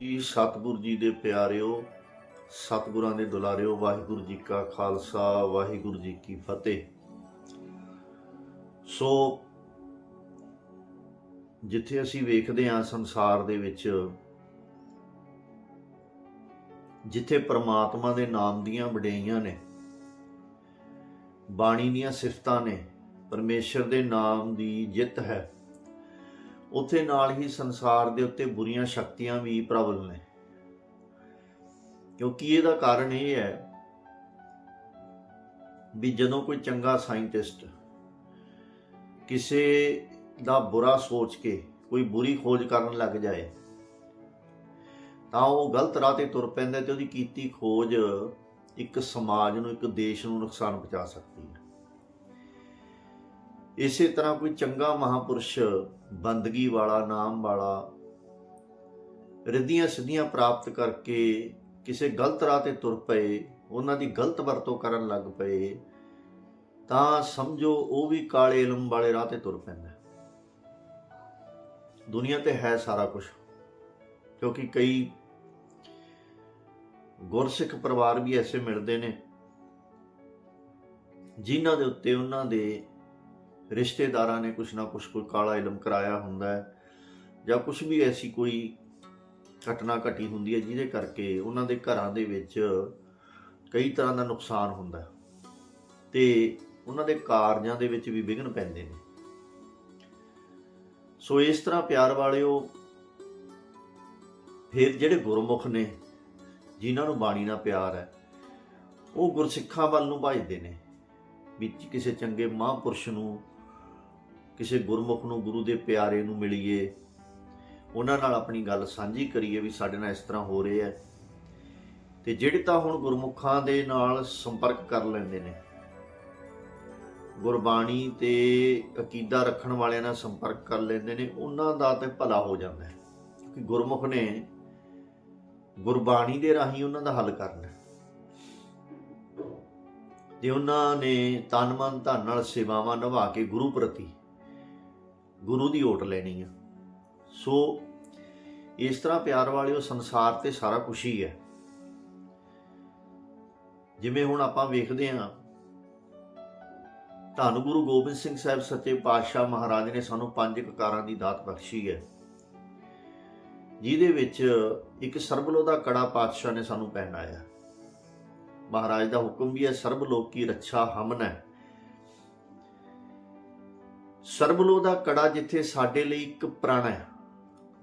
ਜੀ ਸਤਿਗੁਰੂ ਜੀ ਦੇ ਪਿਆਰਿਓ, ਸਤਿਗੁਰਾਂ ਦੇ ਦੁਲਾਰਿਓ, ਵਾਹਿਗੁਰੂ ਜੀ ਕਾ ਖਾਲਸਾ, ਵਾਹਿਗੁਰੂ ਜੀ ਕੀ ਫਤਿਹ। ਸੋ ਜਿੱਥੇ ਅਸੀਂ ਵੇਖਦੇ ਹਾਂ ਸੰਸਾਰ ਦੇ ਵਿੱਚ, ਜਿੱਥੇ ਪ੍ਰਮਾਤਮਾ ਦੇ ਨਾਮ ਦੀਆਂ ਵਡਿਆਈਆਂ ਨੇ, ਬਾਣੀ ਦੀਆਂ ਸਿਫਤਾਂ ਨੇ, ਪਰਮੇਸ਼ਰ ਦੇ ਨਾਮ ਦੀ ਜਿੱਤ ਹੈ। ਉੱਥੇ ਨਾਲ ਹੀ ਸੰਸਾਰ ਦੇ ਉੱਤੇ ਬੁਰੀਆਂ ਸ਼ਕਤੀਆਂ ਵੀ ਪ੍ਰਬਲ ਨੇ। ਕਿਉਂਕਿ ਇਹਦਾ ਕਾਰਨ ਇਹ ਹੈ ਵੀ ਜਦੋਂ ਕੋਈ ਚੰਗਾ ਸਾਇੰਟਿਸਟ ਕਿਸੇ ਦਾ ਬੁਰਾ ਸੋਚ ਕੇ ਕੋਈ ਬੁਰੀ ਖੋਜ ਕਰਨ ਲੱਗ ਜਾਏ, ਤਾਂ ਉਹ ਗਲਤ ਰਾਹ ਤੇ ਤੁਰ ਪੈਂਦਾ ਤੇ ਉਹਦੀ ਕੀਤੀ ਖੋਜ ਇੱਕ ਸਮਾਜ ਨੂੰ, ਇੱਕ ਦੇਸ਼ ਨੂੰ ਨੁਕਸਾਨ ਪਹੁੰਚਾ ਸਕਦੀ ਹੈ। ਇਸੇ ਤਰ੍ਹਾਂ ਕੋਈ ਚੰਗਾ ਮਹਾਪੁਰਸ਼ ਬੰਦਗੀ ਵਾਲਾ, ਨਾਮ ਵਾਲਾ, ਰਿੱਧੀਆਂ ਸਿੱਧੀਆਂ ਪ੍ਰਾਪਤ ਕਰਕੇ ਕਿਸੇ ਗਲਤ ਰਾਹ ਤੇ ਤੁਰ ਪਏ, ਉਹਨਾਂ ਦੀ ਗਲਤ ਵਰਤੋਂ ਕਰਨ ਲੱਗ ਪਏ, ਤਾਂ ਸਮਝੋ ਉਹ ਵੀ ਕਾਲੇ ਇਲਮ ਵਾਲੇ ਰਾਹ ਤੇ ਤੁਰ ਪੈਂਦਾ। ਦੁਨੀਆ ਤੇ ਹੈ ਸਾਰਾ ਕੁਝ ਕਿਉਂਕਿ ਕਈ ਗੁਰਸਿੱਖ ਪਰਿਵਾਰ ਵੀ ਐਸੇ ਮਿਲਦੇ ਨੇ, ਜਿਨ੍ਹਾਂ ਦੇ ਉੱਤੇ ਉਹਨਾਂ ਦੇ ਰਿਸ਼ਤੇਦਾਰਾਂ ਨੇ ਕੁਛ ਨਾ ਕੁਛ ਕੋਈ ਕਾਲਾ ਇਲਮ ਕਰਾਇਆ ਹੁੰਦਾ ਹੈ ਜਾਂ ਕੁਛ ਵੀ ਐਸੀ ਕੋਈ ਘਟਨਾ ਘਟੀ ਹੁੰਦੀ ਹੈ ਜਿਹਦੇ ਕਰਕੇ ਉਹਨਾਂ ਦੇ ਘਰਾਂ ਦੇ ਵਿੱਚ ਕਈ ਤਰ੍ਹਾਂ ਦਾ ਨੁਕਸਾਨ ਹੁੰਦਾ ਹੈ ਤੇ ਉਹਨਾਂ ਦੇ ਕਾਰਜਾਂ ਦੇ ਵਿੱਚ ਵੀ ਵਿਘਨ ਪੈਂਦੇ ਨੇ। ਸੋ ਇਸ ਤਰ੍ਹਾਂ ਪਿਆਰ ਵਾਲਿਓ, ਫਿਰ ਜਿਹੜੇ ਗੁਰਮੁਖ ਨੇ ਜਿਨ੍ਹਾਂ ਨੂੰ ਬਾਣੀ ਨਾਲ ਪਿਆਰ ਹੈ, ਉਹ ਗੁਰਸਿੱਖਾਂ ਵੱਲ ਨੂੰ ਭਜਦੇ ਨੇ ਵੀ ਕਿਸੇ ਚੰਗੇ ਮਹਾਂਪੁਰਸ਼ ਨੂੰ ਕਿਸੇ ਗੁਰਮੁਖ ਨੂੰ, ਗੁਰੂ ਦੇ ਪਿਆਰੇ ਨੂੰ ਮਿਲੀਏ। ਉਹਨਾਂ ਨਾਲ ਆਪਣੀ ਗੱਲ ਸਾਂਝੀ ਕਰੀਏ ਵੀ ਸਾਡੇ ਨਾਲ ਇਸ ਤਰ੍ਹਾਂ ਹੋ ਰਿਹਾ ਹੈ। ਤੇ ਜਿਹੜੇ ਤਾਂ ਹੁਣ ਗੁਰਮੁਖਾਂ ਦੇ ਨਾਲ ਸੰਪਰਕ ਕਰ ਲੈਂਦੇ ਨੇ, ਗੁਰਬਾਣੀ ਤੇ ਅਕੀਦਾ ਰੱਖਣ ਵਾਲਿਆਂ ਨਾਲ ਸੰਪਰਕ ਕਰ ਲੈਂਦੇ ਨੇ, ਉਹਨਾਂ ਦਾ ਤੇ ਭਲਾ ਹੋ ਜਾਂਦਾ ਹੈ। ਕਿ ਗੁਰਮੁਖ ਨੇ ਗੁਰਬਾਣੀ ਦੇ ਰਾਹੀਂ ਉਹਨਾਂ ਦਾ ਹੱਲ ਕਰਨਾ ਹੈ। ਤੇ ਉਹਨਾਂ ਨੇ ਤਨ ਮਨ ਧਨ ਨਾਲ ਸੇਵਾਵਾਂ ਨਿਭਾ ਕੇ ਗੁਰੂ ਪ੍ਰਤੀ ਗੁਰੂ ਦੀ ਓਟ ਲੈਣੀ ਆ। ਸੋ ਇਸ ਤਰ੍ਹਾਂ ਪਿਆਰ ਵਾਲਿਓ ਸੰਸਾਰ ਤੇ ਸਾਰਾ ਕੁਝ ਹੀ ਹੈ ਜਿਵੇਂ ਹੁਣ ਆਪਾਂ ਵੇਖਦੇ ਹਾਂ, ਧੰਨ ਗੁਰੂ ਗੋਬਿੰਦ ਸਿੰਘ ਸਾਹਿਬ ਸੱਚੇ ਪਾਤਸ਼ਾਹ ਮਹਾਰਾਜ ਨੇ ਸਾਨੂੰ ਪੰਜ ਕਕਾਰਾਂ ਦੀ ਦਾਤ ਬਖਸ਼ੀ ਹੈ। ਜਿਹਦੇ ਵਿੱਚ ਇੱਕ ਸਰਬਲੋ ਦਾ ਕੜਾ ਪਾਤਸ਼ਾਹ ਨੇ ਸਾਨੂੰ ਪਹਿਨਾਇਆ। ਮਹਾਰਾਜ ਦਾ ਹੁਕਮ ਵੀ ਹੈ ਸਰਬ ਲੋਕ ਕੀ ਰੱਛਾ ਹਮਨ ਹੈ। ਸਰਬਲੋ ਦਾ ਕੜਾ ਜਿੱਥੇ ਸਾਡੇ ਲਈ ਇੱਕ ਪ੍ਰਣ ਹੈ।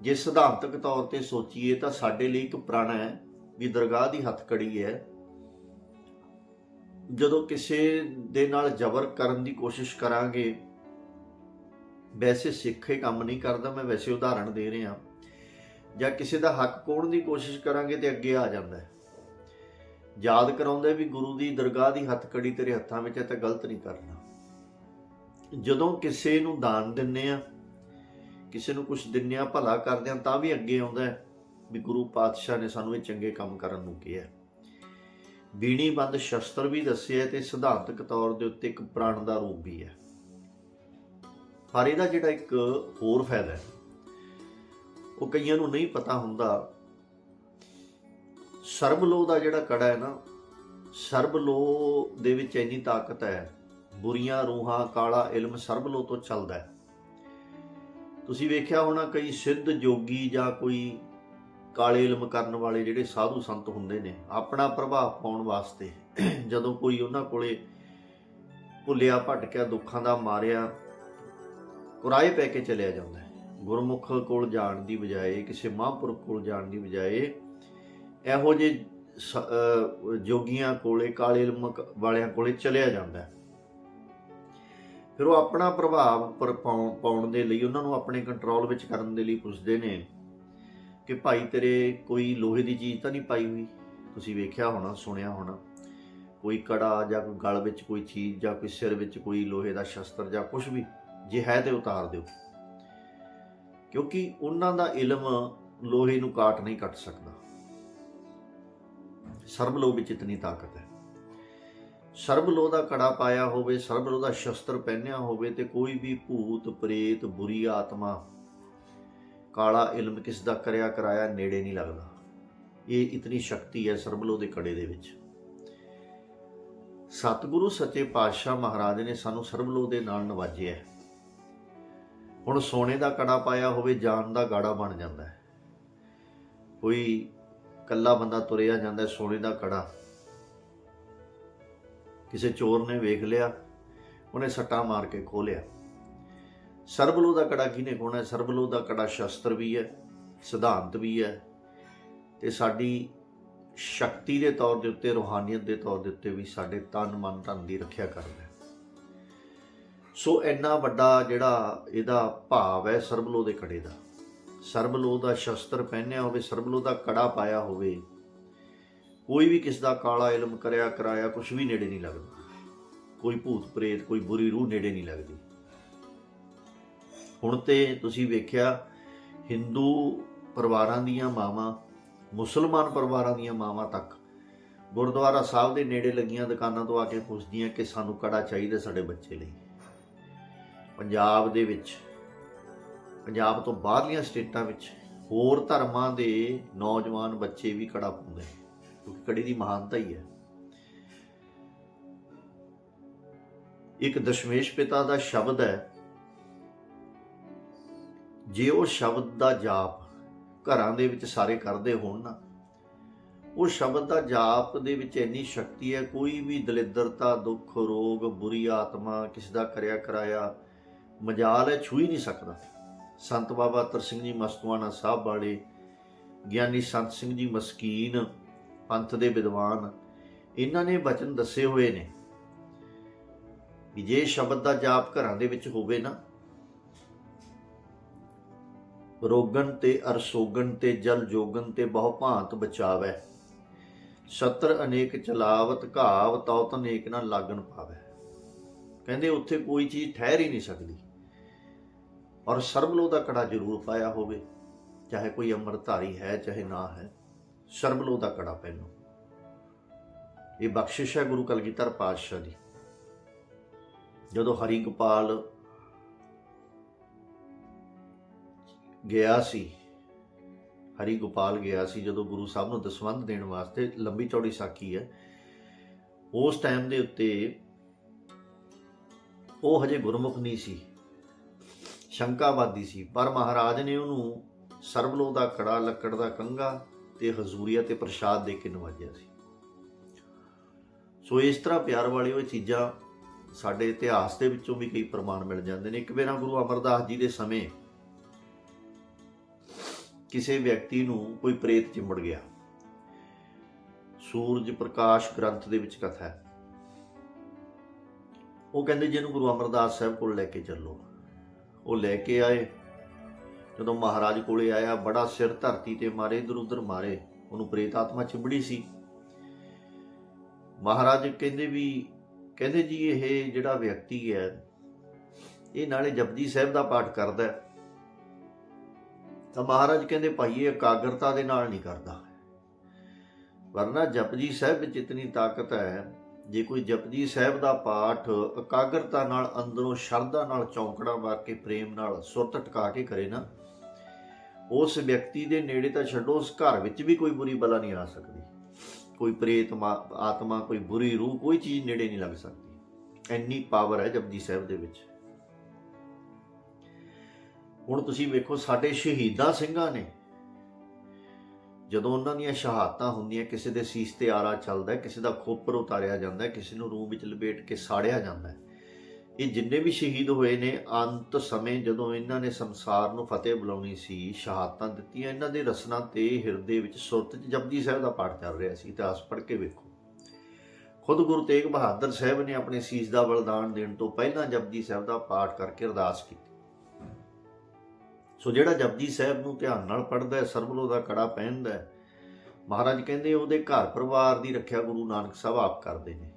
ਜੇ ਸਿਧਾਂਤਕ ਤੌਰ ਤੇ ਸੋਚੀਏ ਤਾਂ ਸਾਡੇ ਲਈ ਇੱਕ ਪ੍ਰਣ ਹੈ, ਵੀ ਦਰਗਾਹ ਦੀ ਹੱਥ ਕੜੀ ਹੈ। ਜਦੋਂ ਕਿਸੇ ਦੇ ਨਾਲ ਜ਼ਬਰ ਕਰਨ ਦੀ ਕੋਸ਼ਿਸ਼ ਕਰਾਂਗੇ, ਵੈਸੇ ਸਿੱਖ ਇਹ ਕੰਮ ਨਹੀਂ ਕਰਦਾ, ਮੈਂ ਵੈਸੇ ਉਦਾਹਰਣ ਦੇ ਰਿਹਾ। ਜਾਂ ਕਿਸੇ ਦਾ ਹੱਕ ਕੋਣ ਦੀ ਕੋਸ਼ਿਸ਼ ਕਰਾਂਗੇ ਤੇ ਅੱਗੇ ਆ ਜਾਂਦਾ ਹੈ। ਯਾਦ ਕਰਾਉਂਦਾ ਵੀ ਗੁਰੂ ਦੀ ਦਰਗਾਹ ਦੀ ਹੱਥ ਕੜੀ ਤੇਰੇ ਹੱਥਾਂ ਵਿੱਚ ਹੈ ਤਾਂ ਗਲਤ ਨਹੀਂ ਕਰਨਾ। ਜਦੋਂ ਕਿਸੇ ਨੂੰ ਦਾਨ ਦਿੰਨੇ ਆ, ਕਿਸੇ ਨੂੰ ਕੁਝ ਦਿੰਨੇ ਆ, ਭਲਾ ਕਰਦੇ ਆ, ਤਾਂ ਵੀ ਅੱਗੇ ਆਉਂਦਾ ਹੈ ਵੀ ਗੁਰੂ ਪਾਤਸ਼ਾਹ ਨੇ ਸਾਨੂੰ ਇਹ ਚੰਗੇ ਕੰਮ ਕਰਨ ਨੂੰ ਕਿਹਾ ਬੀਣੀ ਬੰਦ ਸ਼ਸਤਰ ਵੀ ਦੱਸਿਆ ਤੇ ਸਿਧਾਂਤਕ ਤੌਰ ਦੇ ਉੱਤੇ ਇੱਕ ਪ੍ਰਾਣ ਦਾ ਰੂਪ ਵੀ ਹੈ। ਪਰ ਇਹਦਾ ਜਿਹੜਾ ਇੱਕ ਹੋਰ ਫਾਇਦਾ ਹੈ, ਉਹ ਕਈਆਂ ਨੂੰ ਨਹੀਂ ਪਤਾ ਹੁੰਦਾ ਸਰਬਲੋ ਦਾ ਜਿਹੜਾ ਕੜਾ ਹੈ ਨਾ ਸਰਬਲੋ ਦੇ ਵਿੱਚ ਇੰਨੀ ਤਾਕਤ ਹੈ ਬੁਰੀਆਂ ਰੂਹਾਂ, ਕਾਲਾ ਇਲਮ ਸਰਬਲੋ ਤੋਂ ਚੱਲਦਾ ਹੈ। ਤੁਸੀਂ ਵੇਖਿਆ ਹੋਣਾ ਕਈ ਸਿੱਧ ਜੋਗੀ ਜਾਂ ਕੋਈ ਕਾਲੇ ਇਲਮ ਕਰਨ ਵਾਲੇ ਜਿਹੜੇ ਸਾਧੂ ਸੰਤ ਹੁੰਦੇ ਨੇ, ਆਪਣਾ ਪ੍ਰਭਾਵ ਪਾਉਣ ਵਾਸਤੇ ਜਦੋਂ ਕੋਈ ਉਹਨਾਂ ਕੋਲੇ ਭੁੱਲਿਆ, ਭਟਕਿਆ, ਦੁੱਖਾਂ ਦਾ ਮਾਰਿਆ ਕੁਰਾਏ ਪੈ ਕੇ ਚਲਿਆ ਜਾਂਦਾ ਹੈ। ਗੁਰਮੁਖ ਕੋਲ ਜਾਣ ਦੀ ਬਜਾਏ, ਕਿਸੇ ਮਹਾਂਪੁਰਖ ਕੋਲ ਜਾਣ ਦੀ ਬਜਾਏ ਇਹੋ ਜਿਹੇ ਜੋਗੀਆਂ ਕੋਲੇ, ਕਾਲੇ ਇਲਮ ਵਾਲਿਆਂ ਕੋਲੇ ਚਲਿਆ ਜਾਂਦਾ ਹੈ। ਫਿਰ ਉਹ ਆਪਣਾ ਪ੍ਰਭਾਵ ਪਰ ਪਾਉਣ ਦੇ ਲਈ ਉਹਨਾਂ ਨੂੰ ਆਪਣੇ ਕੰਟਰੋਲ ਵਿੱਚ ਕਰਨ ਦੇ ਲਈ ਪੁੱਛਦੇ ਨੇ ਕਿ ਭਾਈ ਤੇਰੇ ਕੋਈ ਲੋਹੇ ਦੀ ਚੀਜ਼ ਤਾਂ ਨਹੀਂ ਪਾਈ ਹੋਈ? ਤੁਸੀਂ ਵੇਖਿਆ ਹੋਣਾ, ਸੁਣਿਆ ਹੋਣਾ। ਕੋਈ ਕੜਾ ਜਾਂ ਕੋਈ ਗਲ ਵਿੱਚ ਕੋਈ ਚੀਜ਼ ਜਾਂ ਕੋਈ ਸਿਰ ਵਿੱਚ ਕੋਈ ਲੋਹੇ ਦਾ ਸ਼ਸਤਰ ਜਾਂ ਕੁਝ ਵੀ, ਜੇ ਹੈ ਤੇ ਉਤਾਰ ਦਿਓ। ਕਿਉਂਕਿ ਉਹਨਾਂ ਦਾ ਇਲਮ ਲੋਹੇ ਨੂੰ ਕਾਟ ਨਹੀਂ ਕੱਟ ਸਕਦਾ। ਸਰਬ ਸਰਬਲੋ ਵਿੱਚ ਇਤਨੀ ਤਾਕਤ ਹੈ। ਸਰਬਲੋ ਦਾ ਕੜਾ ਪਾਇਆ ਹੋਵੇ ਸਰਬਲੋ ਦਾ ਸ਼ਸਤਰ ਪਹਿਨਿਆ ਹੋਵੇ ਤੇ ਕੋਈ ਵੀ ਭੂਤ, ਪ੍ਰੇਤ, ਬੁਰੀ ਆਤਮਾ, ਕਾਲਾ ਇਲਮ ਕਿਸ ਦਾ ਕਰਿਆ ਕਰਾਇਆ ਨੇੜੇ ਨਹੀਂ ਲੱਗਦਾ। ਇਹ ਇਤਨੀ ਸ਼ਕਤੀ ਹੈ ਸਰਬਲੋ ਦੇ ਕੜੇ ਦੇ ਵਿੱਚ। ਸਤਿਗੁਰੂ ਸੱਚੇ ਪਾਤਸ਼ਾਹ ਮਹਾਰਾਜ ਨੇ ਸਾਨੂੰ ਸਰਬਲੋ ਦੇ ਨਾਲ ਨਵਾਜਿਆ ਹੁਣ ਸੋਨੇ ਦਾ ਕੜਾ ਪਾਇਆ ਹੋਵੇ, ਜਾਨ ਦਾ ਗਾੜਾ ਬਣ ਜਾਂਦਾ ਹੈ। ਕੋਈ ਕੱਲਾ ਬੰਦਾ ਤੁਰਿਆ ਜਾਂਦਾ ਸੋਨੇ ਦਾ ਕੜਾ। ਕਿਸੇ ਚੋਰ ਨੇ ਵੇਖ ਲਿਆ, ਉਹਨੇ ਸੱਟਾ ਮਾਰ ਕੇ ਖੋਲਿਆ ਸਰਬਲੋ ਦਾ ਕੜਾ ਕਿਹਨੇ ਖੋਣਾ ਹੈ ਸਰਬਲੋ ਦਾ ਕੜਾ ਸ਼ਸਤਰ ਵੀ ਹੈ, ਸਿਧਾਂਤ ਵੀ ਹੈ ਤੇ ਸਾਡੀ ਸ਼ਕਤੀ ਦੇ ਤੌਰ ਦੇ ਉੱਤੇ, ਰੂਹਾਨੀਅਤ ਦੇ ਤੌਰ ਦੇ ਉੱਤੇ ਵੀ ਸਾਡੇ ਤਨ, ਮਨ, ਧਨ ਦੀ ਰੱਖਿਆ ਕਰਦਾ ਹੈ ਸੋ ਇੰਨਾ ਵੱਡਾ ਜਿਹੜਾ ਇਹਦਾ ਭਾਵ ਹੈ ਸਰਬਲੋ ਦੇ ਕੜੇ ਦਾ। ਸਰਬਲੋ ਦਾ ਸ਼ਸਤਰ ਪਹਿਨਿਆ ਹੋਵੇ, ਸਰਬਲੋ ਦਾ ਕੜਾ ਪਾਇਆ ਹੋਵੇ ਕੋਈ ਵੀ ਕਿਸ ਦਾ ਕਾਲਾ ਇਲਮ ਕਰਿਆ ਕਰਾਇਆ ਕੁਝ ਵੀ ਨੇੜੇ ਨਹੀਂ ਲੱਗਦਾ। ਕੋਈ ਭੂਤ ਪ੍ਰੇਤ, ਕੋਈ ਬੁਰੀ ਰੂਹ ਨੇੜੇ ਨਹੀਂ ਲੱਗਦੀ। ਹੁਣ ਤੇ ਤੁਸੀਂ ਵੇਖਿਆ, ਹਿੰਦੂ ਪਰਿਵਾਰਾਂ ਦੀਆਂ ਮਾਵਾਂ, ਮੁਸਲਮਾਨ ਪਰਿਵਾਰਾਂ ਦੀਆਂ ਮਾਵਾਂ ਤੱਕ ਗੁਰਦੁਆਰਾ ਸਾਹਿਬ ਦੇ ਨੇੜੇ ਲੱਗੀਆਂ ਦੁਕਾਨਾਂ ਤੋਂ ਆ ਕੇ ਪੁੱਛਦੀਆਂ ਕਿ ਸਾਨੂੰ ਕੜਾ ਚਾਹੀਦਾ ਸਾਡੇ ਬੱਚੇ ਲਈ। ਪੰਜਾਬ ਦੇ ਵਿੱਚ, ਪੰਜਾਬ ਤੋਂ ਬਾਹਰਲੀਆਂ ਸਟੇਟਾਂ ਵਿੱਚ ਹੋਰ ਧਰਮਾਂ ਦੇ ਨੌਜਵਾਨ ਬੱਚੇ ਵੀ ਕੜਾ ਪਾਉਂਦੇ ਨੇ। ਕਿਉਂਕਿ ਕੜੀ ਦੀ ਮਹਾਨਤਾ ਹੀ ਹੈ। ਇੱਕ ਦਸ਼ਮੇਸ਼ ਪਿਤਾ ਦਾ ਸ਼ਬਦ ਹੈ, ਜੇ ਉਹ ਸ਼ਬਦ ਦਾ ਜਾਪ ਘਰਾਂ ਦੇ ਵਿੱਚ ਸਾਰੇ ਕਰਦੇ ਹੋਣ ਨਾ, ਉਹ ਸ਼ਬਦ ਦਾ ਜਾਪ ਦੇ ਵਿੱਚ ਇੰਨੀ ਸ਼ਕਤੀ ਹੈ, ਕੋਈ ਵੀ ਦਲਿੱਦਰਤਾ, ਦੁੱਖ, ਰੋਗ, ਬੁਰੀ ਆਤਮਾ ਕਿਸ ਦਾ ਕਰਿਆ ਕਰਾਇਆ ਮਜਾਲ ਹੈ ਛੂ ਹੀ ਨਹੀਂ ਸਕਦਾ। ਸੰਤ ਬਾਬਾ ਤਰ ਸਿੰਘ ਜੀ ਮਸਤੂਆਣਾ ਸਾਹਿਬ ਵਾਲੇ, ਗਿਆਨੀ ਸੰਤ ਸਿੰਘ ਜੀ ਮਸਕੀਨ ਪੰਥ ਦੇ ਵਿਦਵਾਨ ਇਹਨਾਂ ਨੇ ਬਚਨ ਦੱਸੇ ਹੋਏ ਨੇ ਵੀ ਜੇ ਸ਼ਬਦ ਦਾ ਜਾਪ ਘਰਾਂ ਦੇ ਵਿੱਚ ਹੋਵੇ ਨਾ ਰੋਗਨ ਤੇ ਅਰਸੋਗਨ ਤੇ ਜਲ ਜੋਗਨ ਤੇ ਬਹੁ ਭਾਂਤ ਬਚਾਵੈ। ਸਤਰ ਅਨੇਕ ਚਲਾਵਤ ਘਾਵ ਤਉਤ ਅਨੇਕ ਨਾ ਲਾਗਣ ਪਾਵੈ। ਕਹਿੰਦੇ ਉੱਥੇ ਕੋਈ ਚੀਜ਼ ਠਹਿਰ ਹੀ ਨਹੀਂ ਸਕਦੀ। ਔਰ ਸਰਬਲੋ ਦਾ ਕੜਾ ਜ਼ਰੂਰ ਪਾਇਆ ਹੋਵੇ, ਚਾਹੇ ਕੋਈ ਅੰਮ੍ਰਿਤਧਾਰੀ ਹੈ, ਚਾਹੇ ਨਾ ਹੈ। ਸਰਬਲੋ ਦਾ ਕੜਾ ਪਹਿਨੋ ਇਹ ਬਖਸ਼ਿਸ਼ ਹੈ ਗੁਰੂ ਕਲਗੀਧਰ ਪਾਤਸ਼ਾਹ ਦੀ। ਜਦੋਂ ਹਰੀ ਗੋਪਾਲ ਗਿਆ ਸੀ ਹਰੀ ਗੋਪਾਲ ਗਿਆ ਸੀ, ਜਦੋਂ ਗੁਰੂ ਸਾਹਿਬ ਨੂੰ ਦਸਵੰਧ ਦੇਣ ਵਾਸਤੇ ਲੰਬੀ ਚੌੜੀ ਸਾਖੀ ਹੈ, ਉਸ ਟਾਈਮ ਦੇ ਉੱਤੇ ਉਹ ਹਜੇ ਗੁਰਮੁਖ ਨਹੀਂ ਸੀ, ਸ਼ੰਕਾਵਾਦੀ ਸੀ, ਪਰ ਮਹਾਰਾਜ ਨੇ ਉਹਨੂੰ ਸਰਬਲੋ ਦਾ ਕੜਾ, ਲੱਕੜ ਦਾ ਕੰਗਾ ਤੇ ਹਜ਼ੂਰੀਆ ਤੇ ਪ੍ਰਸ਼ਾਦ ਦੇ ਕੇ ਨਵਾਜਿਆ ਸੀ। ਸੋ ਇਸ ਤਰ੍ਹਾਂ ਪਿਆਰ ਵਾਲਿਓ, ਇਹ ਚੀਜ਼ਾਂ ਸਾਡੇ ਇਤਿਹਾਸ ਦੇ ਵਿੱਚੋਂ ਵੀ ਕਈ ਪ੍ਰਮਾਣ ਮਿਲ ਜਾਂਦੇ ਨੇ। ਇੱਕ ਵੇਰਾ ਗੁਰੂ ਅਮਰਦਾਸ ਜੀ ਦੇ ਸਮੇਂ ਕਿਸੇ ਵਿਅਕਤੀ ਨੂੰ ਕੋਈ ਪ੍ਰੇਤ ਚਿੰਬੜ ਗਿਆ। ਸੂਰਜ ਪ੍ਰਕਾਸ਼ ਗ੍ਰੰਥ ਦੇ ਵਿੱਚ ਕਥਾ ਹੈ। ਉਹ ਕਹਿੰਦੇ ਜਿਹਨੂੰ ਗੁਰੂ ਅਮਰਦਾਸ ਸਾਹਿਬ ਕੋਲ ਲੈ ਕੇ ਚੱਲੋ। ਉਹ ਲੈ ਕੇ ਆਏ। ਜਦੋਂ ਮਹਾਰਾਜ ਕੋਲੇ ਆਇਆ, ਬੜਾ ਸਿਰ ਧਰਤੀ ਤੇ ਮਾਰੇ, ਇਧਰ ਉਧਰ ਮਾਰੇ। ਉਹਨੂੰ ਪ੍ਰੇਤ ਆਤਮਾ ਚਿੰਬੜੀ ਸੀ। ਮਹਾਰਾਜ ਕਹਿੰਦੇ ਵੀ, ਕਹਿੰਦੇ ਜੀ ਇਹ ਜਿਹੜਾ ਵਿਅਕਤੀ ਹੈ, ਇਹ ਨਾਲੇ ਜਪਜੀ ਸਾਹਿਬ ਦਾ ਪਾਠ ਕਰਦਾ ਹੈ। ਤਾਂ ਮਹਾਰਾਜ ਕਹਿੰਦੇ, ਭਾਈ, ਇਹ ਇਕਾਗਰਤਾ ਦੇ ਨਾਲ ਨਹੀਂ ਕਰਦਾ। ਵਰਨਾ ਜਪਜੀ ਸਾਹਿਬ ਵਿੱਚ ਇਤਨੀ ਤਾਕਤ ਹੈ, ਜੇ ਕੋਈ ਜਪਜੀ ਸਾਹਿਬ ਦਾ ਪਾਠ ਇਕਾਗਰਤਾ ਨਾਲ, ਅੰਦਰੋਂ ਸ਼ਰਧਾ ਨਾਲ, ਚੌਂਕੜਾ ਮਾਰ ਕੇ, ਪ੍ਰੇਮ ਨਾਲ ਸੁਰਤ ਟਿਕਾ ਕੇ ਕਰੇ ਨਾ ਉਸ ਵਿਅਕਤੀ ਦੇ ਨੇੜੇ ਤਾਂ ਛੱਡੋ, ਉਸ ਘਰ ਵਿੱਚ ਵੀ ਕੋਈ ਬੁਰੀ ਬਲਾ ਨਹੀਂ ਆ ਸਕਦੀ। ਕੋਈ ਪ੍ਰੇਤ ਆਤਮਾ, ਕੋਈ ਬੁਰੀ ਰੂਹ, ਕੋਈ ਚੀਜ਼ ਨੇੜੇ ਨਹੀਂ ਲੱਗ ਸਕਦੀ। ਇੰਨੀ ਪਾਵਰ ਹੈ ਜਪਜੀ ਸਾਹਿਬ ਦੇ ਵਿੱਚ। ਹੁਣ ਤੁਸੀਂ ਵੇਖੋ, ਸਾਡੇ ਸ਼ਹੀਦਾਂ ਸਿੰਘਾਂ ਨੇ, ਜਦੋਂ ਉਹਨਾਂ ਦੀਆਂ ਸ਼ਹਾਦਤਾਂ ਹੁੰਦੀਆਂ, ਕਿਸੇ ਦੇ ਸੀਸ ਤੇ ਆਰਾ ਚੱਲਦਾ, ਕਿਸੇ ਦਾ ਖੋਪਰ ਉਤਾਰਿਆ ਜਾਂਦਾ, ਕਿਸੇ ਨੂੰ ਰੂਹ ਵਿੱਚ ਲਪੇਟ ਕੇ ਸਾੜਿਆ ਜਾਂਦਾ ਹੈ। ਇਹ ਜਿੰਨੇ ਵੀ ਸ਼ਹੀਦ ਹੋਏ ਨੇ, ਅੰਤ ਸਮੇਂ ਜਦੋਂ ਇਹਨਾਂ ਨੇ ਸੰਸਾਰ ਨੂੰ ਫਤਿਹ ਬੁਲਾਉਣੀ ਸੀ, ਸ਼ਹਾਦਤਾਂ ਦਿੱਤੀਆਂ, ਇਹਨਾਂ ਦੇ ਰਸਨਾ ਤੇ ਹਿਰਦੇ ਵਿੱਚ ਸੁਰਤ 'ਚ ਜਪਜੀ ਸਾਹਿਬ ਦਾ ਪਾਠ ਚੱਲ ਰਿਹਾ ਸੀ, ਇਤਿਹਾਸ ਪੜ੍ਹ ਕੇ ਵੇਖੋ। ਖੁਦ ਗੁਰੂ ਤੇਗ ਬਹਾਦਰ ਸਾਹਿਬ ਨੇ ਆਪਣੇ ਸੀਸ ਦਾ ਬਲਿਦਾਨ ਦੇਣ ਤੋਂ ਪਹਿਲਾਂ ਜਪਜੀ ਸਾਹਿਬ ਦਾ ਪਾਠ ਕਰਕੇ ਅਰਦਾਸ ਕੀਤੀ। ਸੋ ਜਿਹੜਾ ਜਪਜੀ ਸਾਹਿਬ ਨੂੰ ਧਿਆਨ ਨਾਲ ਪੜ੍ਹਦਾ ਹੈ ਸਰਬਲੋ ਦਾ ਕੜਾ ਪਹਿਨਦਾ ਹੈ, ਮਹਾਰਾਜ ਕਹਿੰਦੇ ਉਹਦੇ ਘਰ ਪਰਿਵਾਰ ਦੀ ਰੱਖਿਆ ਗੁਰੂ ਨਾਨਕ ਸਾਹਿਬ ਆਪ ਕਰਦੇ ਨੇ।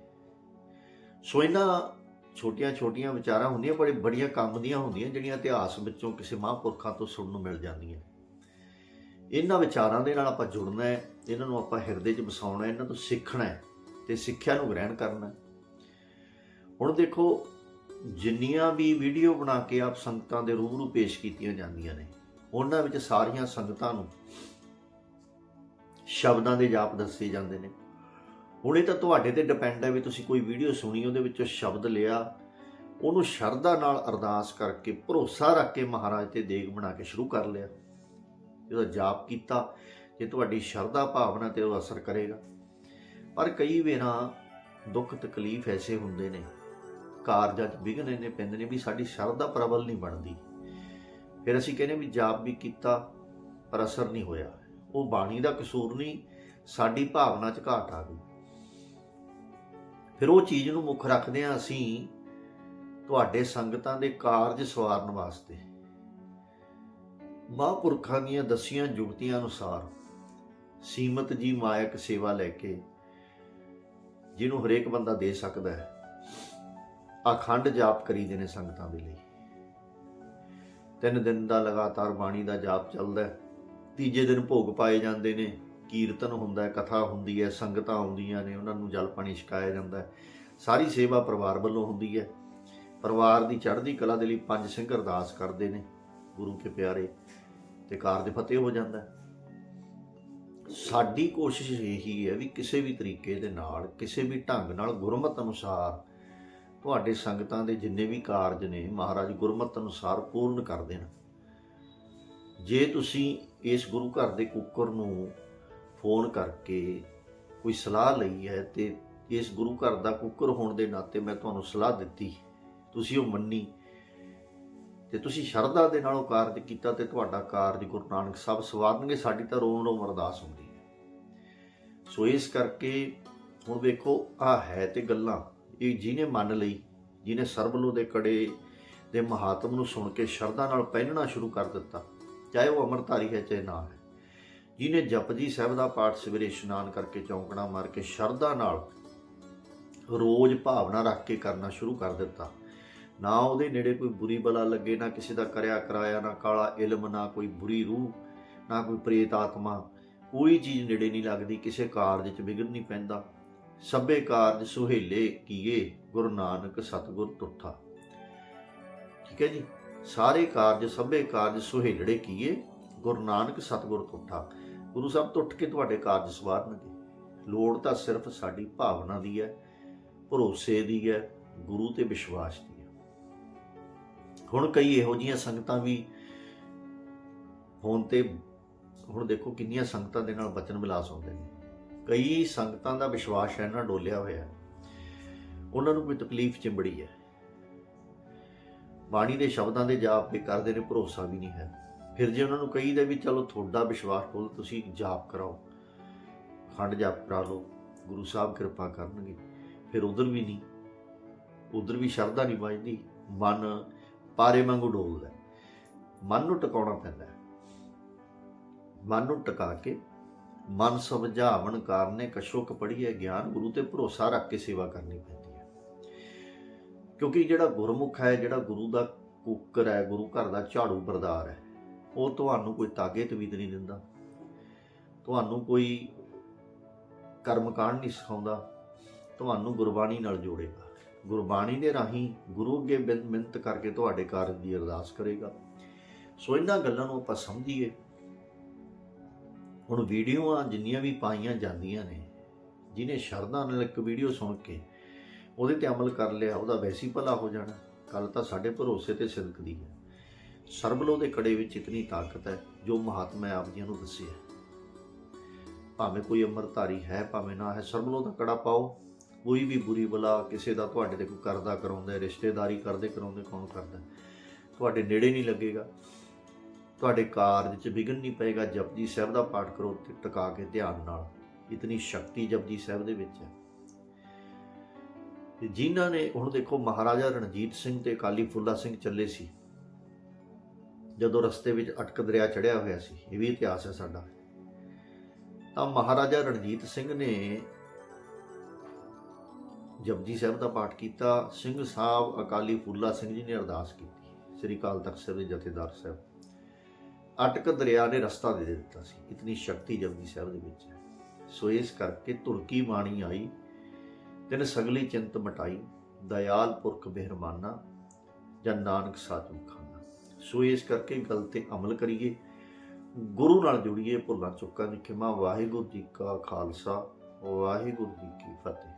ਸੋ ਇਹਨਾਂ ਛੋਟੀਆਂ-ਛੋਟੀਆਂ ਵਿਚਾਰਾਂ ਹੁੰਦੀਆਂ, ਬੜੀ ਬੜੀਆਂ ਕੰਮ ਦੀਆਂ ਹੁੰਦੀਆਂ, ਜਿਹੜੀਆਂ ਇਤਿਹਾਸ ਵਿੱਚੋਂ ਕਿਸੇ ਮਹਾਂਪੁਰਖਾਂ ਤੋਂ ਸੁਣਨ ਨੂੰ ਮਿਲ ਜਾਂਦੀਆਂ। ਇਹਨਾਂ ਵਿਚਾਰਾਂ ਦੇ ਨਾਲ ਆਪਾਂ ਜੁੜਨਾ ਹੈ, ਇਹਨਾਂ ਨੂੰ ਆਪਾਂ ਹਿਰਦੇ 'ਚ ਵਸਾਉਣਾ ਹੈ, ਇਹਨਾਂ ਤੋਂ ਸਿੱਖਣਾ ਹੈ ਤੇ ਸਿੱਖਿਆ ਨੂੰ ਗ੍ਰਹਿਣ ਕਰਨਾ ਹੁਣ ਦੇਖੋ, ਜਿੰਨੀਆਂ ਵੀ ਵੀਡੀਓ ਬਣਾ ਕੇ ਆਪ ਸੰਗਤਾਂ ਦੇ ਰੂਬਰੂ ਪੇਸ਼ ਕੀਤੀਆਂ ਜਾਂਦੀਆਂ ਨੇ, ਉਹਨਾਂ ਵਿੱਚ ਸਾਰੀਆਂ ਸੰਗਤਾਂ ਨੂੰ ਸ਼ਬਦਾਂ ਦੇ ਜਾਪ ਦੱਸੇ ਜਾਂਦੇ ਨੇ। ਹੁਣ ਇਹ ਤਾਂ ਤੁਹਾਡੇ ਤੇ ਡਿਪੈਂਡ ਹੈ ਵੀ ਤੁਸੀਂ ਕੋਈ ਵੀਡੀਓ ਸੁਣੀ, ਉਹਦੇ ਵਿੱਚੋਂ ਸ਼ਬਦ ਲਿਆ। ਉਹਨੂੰ ਸ਼ਰਧਾ ਨਾਲ ਅਰਦਾਸ ਕਰਕੇ, ਭਰੋਸਾ ਰੱਖ ਕੇ ਮਹਾਰਾਜ ਤੇ ਦੇਗ ਬਣਾ ਕੇ ਸ਼ੁਰੂ ਕਰ ਲਿਆ। ਉਹਦਾ ਜਾਪ ਕੀਤਾ, ਜੇ ਤੁਹਾਡੀ ਸ਼ਰਧਾ ਭਾਵਨਾ ਤੇ ਉਹ ਅਸਰ ਕਰੇਗਾ। ਪਰ ਕਈ ਵੇਰਾਂ ਦੁੱਖ ਤਕਲੀਫ ਐਸੇ ਹੁੰਦੇ ਨੇ ਕਾਰਜਾਂ 'ਚ ਵਿਘਨ ਇੰਨੇ ਪੈਂਦੇ ਨੇ ਵੀ ਸਾਡੀ ਸ਼ਰਧਾ ਪ੍ਰਬਲ ਨਹੀਂ ਬਣਦੀ। ਫਿਰ ਅਸੀਂ ਕਹਿੰਦੇ ਵੀ ਜਾਪ ਵੀ ਕੀਤਾ, ਪਰ ਅਸਰ ਨਹੀਂ ਹੋਇਆ। ਉਹ ਬਾਣੀ ਦਾ ਕਸੂਰ ਨਹੀਂ, ਸਾਡੀ ਭਾਵਨਾ 'ਚ ਘਾਟ ਆ ਗਈ। ਫਿਰ ਉਹ ਚੀਜ਼ ਨੂੰ ਮੁੱਖ ਰੱਖਦੇ ਹਾਂ ਅਸੀਂ ਤੁਹਾਡੇ ਸੰਗਤਾਂ ਦੇ ਕਾਰਜ ਸਵਾਰਨ ਵਾਸਤੇ। ਮਹਾਂਪੁਰਖਾਂ ਦੀਆਂ ਦਸੀਆਂ ਜੁਗਤੀਆਂ ਅਨੁਸਾਰ ਸੀਮਤ ਜੀ ਮਾਇਕ ਸੇਵਾ ਲੈ ਕੇ ਜਿਹਨੂੰ ਹਰੇਕ ਬੰਦਾ ਦੇ ਸਕਦਾ ਹੈ, ਅਖੰਡ ਜਾਪ ਕਰੀਦੇ ਨੇ ਸੰਗਤਾਂ ਦੇ ਲਈ। ਤਿੰਨ ਦਿਨ ਦਾ ਲਗਾਤਾਰ ਬਾਣੀ ਦਾ ਜਾਪ ਚੱਲਦਾ ਤੀਜੇ ਦਿਨ ਭੋਗ ਪਾਏ ਜਾਂਦੇ ਨੇ ਕੀਰਤਨ ਹੁੰਦਾ ਹੈ, ਕਥਾ ਹੁੰਦੀ ਹੈ, ਸੰਗਤਾਂ ਆਉਂਦੀਆਂ ਨੇ, ਉਹਨਾਂ ਨੂੰ ਜਲ ਪਾਣੀ ਛਕਾਇਆ ਜਾਂਦਾ ਹੈ। ਸਾਰੀ ਸੇਵਾ ਪਰਿਵਾਰ ਵੱਲੋਂ ਹੁੰਦੀ ਹੈ। ਪਰਿਵਾਰ ਦੀ ਚੜ੍ਹਦੀ ਕਲਾ ਦੇ ਲਈ ਪੰਜ ਸਿੰਘ ਅਰਦਾਸ ਕਰਦੇ ਨੇ, ਗੁਰੂ ਕੇ ਪਿਆਰੇ, ਤੇ ਕਾਰਜ ਫਤਿਹ ਹੋ ਜਾਂਦਾ ਹੈ। ਸਾਡੀ ਕੋਸ਼ਿਸ਼ ਇਹੀ ਹੈ ਵੀ ਕਿਸੇ ਵੀ ਤਰੀਕੇ ਦੇ ਨਾਲ, ਕਿਸੇ ਵੀ ਢੰਗ ਨਾਲ ਗੁਰਮਤ ਅਨੁਸਾਰ ਤੁਹਾਡੇ ਸੰਗਤਾਂ ਦੇ ਜਿੰਨੇ ਵੀ ਕਾਰਜ ਨੇ, ਮਹਾਰਾਜ ਗੁਰਮਤ ਅਨੁਸਾਰ ਪੂਰਨ ਕਰ ਦੇਣ। ਜੇ ਤੁਸੀਂ ਇਸ ਗੁਰੂ ਘਰ ਦੇ ਕੁੱਕਰ ਨੂੰ ਫੋਨ ਕਰਕੇ ਕੋਈ ਸਲਾਹ ਲਈ ਹੈ ਤੇ ਇਸ ਗੁਰੂ ਘਰ ਦਾ ਕੁੱਕਰ ਹੋਣ ਦੇ ਨਾਤੇ ਮੈਂ ਤੁਹਾਨੂੰ ਸਲਾਹ ਦਿੱਤੀ। ਤੁਸੀਂ ਉਹ ਮੰਨੀ ਤੇ ਤੁਸੀਂ ਸ਼ਰਧਾ ਦੇ ਨਾਲ ਉਹ ਕਾਰਜ ਕੀਤਾ ਤੇ ਤੁਹਾਡਾ ਕਾਰਜ ਗੁਰੂ ਨਾਨਕ ਸਾਹਿਬ ਸਵਾਰਨਗੇ, ਸਾਡੀ ਤਾਂ ਰੋਣ ਰੋਮ ਅਰਦਾਸ ਹੁੰਦੀ ਹੈ। ਸੋ ਇਸ ਕਰਕੇ ਹੁਣ ਵੇਖੋ ਆ ਹੈ ਤੇ ਗੱਲਾਂ। ਇਹ ਜਿਹਨੇ ਮੰਨ ਲਈ, ਜਿਹਨੇ ਸਰਬਲੋ ਦੇ ਕੜੇ ਦੇ ਮਹਾਤਮ ਨੂੰ ਸੁਣ ਕੇ ਸ਼ਰਧਾ ਨਾਲ ਪਹਿਨਣਾ ਸ਼ੁਰੂ ਕਰ ਦਿੱਤਾ, ਚਾਹੇ ਉਹ ਅਮਰਧਾਰੀ ਹੈ, ਚਾਹੇ ਨਾ ਹੈ। ਜਿਹਨੇ ਜਪਜੀ ਸਾਹਿਬ ਦਾ ਪਾਠ ਸਵੇਰੇ ਇਸ਼ਨਾਨ ਕਰਕੇ ਚੌਂਕਣਾ ਮਾਰ ਕੇ ਸ਼ਰਧਾ ਨਾਲ ਰੋਜ਼ ਭਾਵਨਾ ਰੱਖ ਕੇ ਕਰਨਾ ਸ਼ੁਰੂ ਕਰ ਦਿੱਤਾ। ਨਾ ਉਹਦੇ ਨੇੜੇ ਕੋਈ ਬੁਰੀ ਬਲਾ ਲੱਗੇ, ਨਾ ਕਿਸੇ ਦਾ ਕਰਿਆ ਕਰਾਇਆ, ਨਾ ਕਾਲਾ ਇਲਮ, ਨਾ ਕੋਈ ਬੁਰੀ ਰੂਹ, ਨਾ ਕੋਈ ਪ੍ਰੇਤ ਆਤਮਾ। ਕੋਈ ਚੀਜ਼ ਨੇੜੇ ਨਹੀਂ ਲੱਗਦੀ, ਕਿਸੇ ਕਾਰਜ 'ਚ ਵਿਗੜ ਨਹੀਂ ਪੈਂਦਾ। ਸਭੇ ਕਾਰਜ ਸੁਹੇਲੇ ਕੀਏ, ਗੁਰੂ ਨਾਨਕ ਸਤਿਗੁਰ ਤੁਠਾ। ਠੀਕ ਹੈ ਜੀ? ਸਾਰੇ ਕਾਰਜ, ਸਭੇ ਕਾਰਜ ਸੁਹੇਲੜੇ ਕੀਏ, ਗੁਰੂ ਨਾਨਕ ਸਤਿਗੁਰ ਤੁਠਾ। ਗੁਰੂ ਸਾਹਿਬ ਟੁੱਟ ਕੇ ਤੁਹਾਡੇ ਕਾਰਜ ਸਵਾਰਨਗੇ। ਲੋੜ ਤਾਂ ਸਿਰਫ ਸਾਡੀ ਭਾਵਨਾ ਦੀ ਹੈ, ਭਰੋਸੇ ਦੀ ਹੈ, ਗੁਰੂ ਤੇ ਵਿਸ਼ਵਾਸ ਦੀ ਹੈ। ਹੁਣ ਕਈ ਇਹੋ ਜੀਆਂ ਸੰਗਤਾਂ ਵੀ ਫੋਨ ਤੇ ਹੁਣ ਦੇਖੋ ਕਿੰਨੀਆਂ ਸੰਗਤਾਂ ਦੇ ਨਾਲ ਬਚਨ ਵਿਲਾਸ ਹੁੰਦੇ ਨੇ। ਕਈ ਸੰਗਤਾਂ ਦਾ ਵਿਸ਼ਵਾਸ ਹੈ ਨਾ ਡੋਲਿਆ ਹੋਇਆ ਉਹਨਾਂ ਨੂੰ ਕੋਈ ਤਕਲੀਫ ਚਿੰਬੜੀ ਹੈ। ਬਾਣੀ ਦੇ ਸ਼ਬਦਾਂ ਦੇ ਜਾਪ ਵੀ ਕਰਦੇ ਨੇ, ਭਰੋਸਾ ਵੀ ਨਹੀਂ ਹੈ। ਫਿਰ ਜੇ ਉਹਨਾਂ ਨੂੰ ਕਹੀਦਾ ਵੀ ਚਲੋ ਤੁਹਾਡਾ ਵਿਸ਼ਵਾਸ ਕੋਲ ਤੁਸੀਂ ਜਾਪ ਕਰਾਓ, ਖੰਡ ਜਾਪ ਕਰਾ ਲਓ, ਗੁਰੂ ਸਾਹਿਬ ਕਿਰਪਾ ਕਰਨਗੇ, ਫਿਰ ਉਧਰ ਵੀ ਨਹੀਂ, ਉਧਰ ਵੀ ਸ਼ਰਧਾ ਨਹੀਂ ਵੱਜਦੀ, ਮਨ ਪਾਰੇ ਵਾਂਗੂ ਡੋਲਦਾ, ਮਨ ਨੂੰ ਟਿਕਾਉਣਾ ਪੈਂਦਾ ਮਨ ਨੂੰ ਟਿਕਾ ਕੇ ਮਨ ਸਮਝਾਵਣ ਕਾਰਨੇ ਕਸ਼ੋ ਕਪੜੀਏ ਗਿਆਨ, ਗੁਰੂ ਤੇ ਭਰੋਸਾ ਰੱਖ ਕੇ ਸੇਵਾ ਕਰਨੀ ਪੈਂਦੀ ਹੈ। ਕਿਉਂਕਿ ਜਿਹੜਾ ਗੁਰਮੁਖ ਹੈ, ਜਿਹੜਾ ਗੁਰੂ ਦਾ ਕੁੱਕਰ ਹੈ, ਗੁਰੂ ਘਰ ਦਾ ਝਾੜੂ ਬਰਦਾਰ ਹੈ ਉਹ ਤੁਹਾਨੂੰ ਕੋਈ ਤਾਗੇ ਤਵੀਤ ਨਹੀਂ ਦਿੰਦਾ। ਤੁਹਾਨੂੰ ਕੋਈ ਕਰਮਕਾਂਡ ਨਹੀਂ ਸਿਖਾਉਂਦਾ। ਤੁਹਾਨੂੰ ਗੁਰਬਾਣੀ ਨਾਲ ਜੋੜੇਗਾ। ਗੁਰਬਾਣੀ ਦੇ ਰਾਹੀਂ ਗੁਰੂ ਅੱਗੇ ਬਿਨ ਮਿੰਤ ਕਰਕੇ ਤੁਹਾਡੇ ਕਾਰਜ ਦੀ ਅਰਦਾਸ ਕਰੇਗਾ। ਸੋ ਇਹਨਾਂ ਗੱਲਾਂ ਨੂੰ ਆਪਾਂ ਸਮਝੀਏ। ਹੁਣ ਵੀਡੀਓਆਂ ਜਿੰਨੀਆਂ ਵੀ ਪਾਈਆਂ ਜਾਂਦੀਆਂ ਨੇ, ਜਿਹਨੇ ਸ਼ਰਧਾ ਨਾਲ ਇੱਕ ਵੀਡੀਓ ਸੁਣ ਕੇ ਉਹਦੇ ਤੇ ਅਮਲ ਕਰ ਲਿਆ, ਉਹਦਾ ਵੈਸੀ ਭਲਾ ਹੋ ਜਾਣਾ। ਕੱਲ ਤਾਂ ਸਾਡੇ ਭਰੋਸੇ ਤੇ ਸਿਦਕਦੀ ਹੈ। ਸਰਬਲੋ ਦੇ ਕੜੇ ਵਿੱਚ ਇਤਨੀ ਤਾਕਤ ਹੈ, ਜੋ ਮਹਾਤਮਾ ਆਪ ਜੀਆਂ ਨੂੰ ਦੱਸਿਆ ਭਾਵੇਂ ਕੋਈ ਅਮਰਧਾਰੀ ਹੈ, ਭਾਵੇਂ ਨਾ ਹੈ ਸਰਬਲੋ ਦਾ ਕੜਾ ਪਾਓ। ਕੋਈ ਵੀ ਬੁਰੀ ਬਲਾ ਕਿਸੇ ਦਾ ਤੁਹਾਡੇ ਤੇ ਕੋਈ ਕਰਦਾ ਕਰਾਉਂਦਾ ਰਿਸ਼ਤੇਦਾਰੀ ਕਰਦੇ ਕਰਾਉਂਦੇ ਕੌਣ ਕਰਦਾ ਤੁਹਾਡੇ ਨੇੜੇ ਨਹੀਂ ਲੱਗੇਗਾ। ਤੁਹਾਡੇ ਕਾਰਜ 'ਚ ਵਿਘਨ ਨਹੀਂ ਪਏਗਾ। ਜਪਜੀ ਸਾਹਿਬ ਦਾ ਪਾਠ ਕਰੋ ਤੇ ਟਿਕਾ ਕੇ ਧਿਆਨ ਨਾਲ। ਇਤਨੀ ਸ਼ਕਤੀ ਜਪਜੀ ਸਾਹਿਬ ਦੇ ਵਿੱਚ ਹੈ। ਤੇ ਜਿਨ੍ਹਾਂ ਨੇ, ਹੁਣ ਦੇਖੋ ਮਹਾਰਾਜਾ ਰਣਜੀਤ ਸਿੰਘ ਤੇ ਅਕਾਲੀ ਫੁੱਲਾ ਸਿੰਘ ਚੱਲੇ ਸੀ ਜਦੋਂ ਰਸਤੇ ਵਿੱਚ ਅਟਕ ਦਰਿਆ ਚੜਿਆ ਹੋਇਆ ਸੀ, ਇਹ ਵੀ ਇਤਿਹਾਸ ਹੈ ਸਾਡਾ। ਤਾਂ ਮਹਾਰਾਜਾ ਰਣਜੀਤ ਸਿੰਘ ਨੇ ਜਪਜੀ ਸਾਹਿਬ ਦਾ ਪਾਠ ਕੀਤਾ, ਸਿੰਘ ਸਾਹਿਬ ਅਕਾਲੀ ਫੂਲਾ ਸਿੰਘ ਜੀ ਨੇ ਅਰਦਾਸ ਕੀਤੀ, ਸ੍ਰੀ ਅਕਾਲ ਤਖਤ ਸਾਹਿਬ ਦੇ ਜਥੇਦਾਰ ਸਾਹਿਬ। ਅਟਕ ਦਰਿਆ ਨੇ ਰਸਤਾ ਦੇ ਦਿੱਤਾ ਸੀ, ਇਤਨੀ ਸ਼ਕਤੀ ਜਪਜੀ ਸਾਹਿਬ ਦੇ ਵਿੱਚ ਹੈ। ਸੋ ਇਸ ਕਰਕੇ ਤੁਰਕੀ ਬਾਣੀ ਆਈ, ਤਿਨ ਸਗਲੀ ਚਿੰਤ ਮਟਾਈ, ਦਇਆਲ ਪੁਰਖ ਬਿਹਰਮਾਨਾ, ਜਾਂ ਨਾਨਕ ਸਾਧੂ ਸੋ ਇਸ ਕਰਕੇ ਗੱਲ ਤੇ ਅਮਲ ਕਰੀਏ। ਗੁਰੂ ਨਾਲ ਜੁੜੀਏ, ਭੁੱਲਾਂ ਚੁੱਕਾਂ ਦੀ ਖਿਮਾ। ਵਾਹਿਗੁਰੂ ਜੀ ਕਾ ਖਾਲਸਾ, ਵਾਹਿਗੁਰੂ ਜੀ ਕੀ ਫਤਿਹ।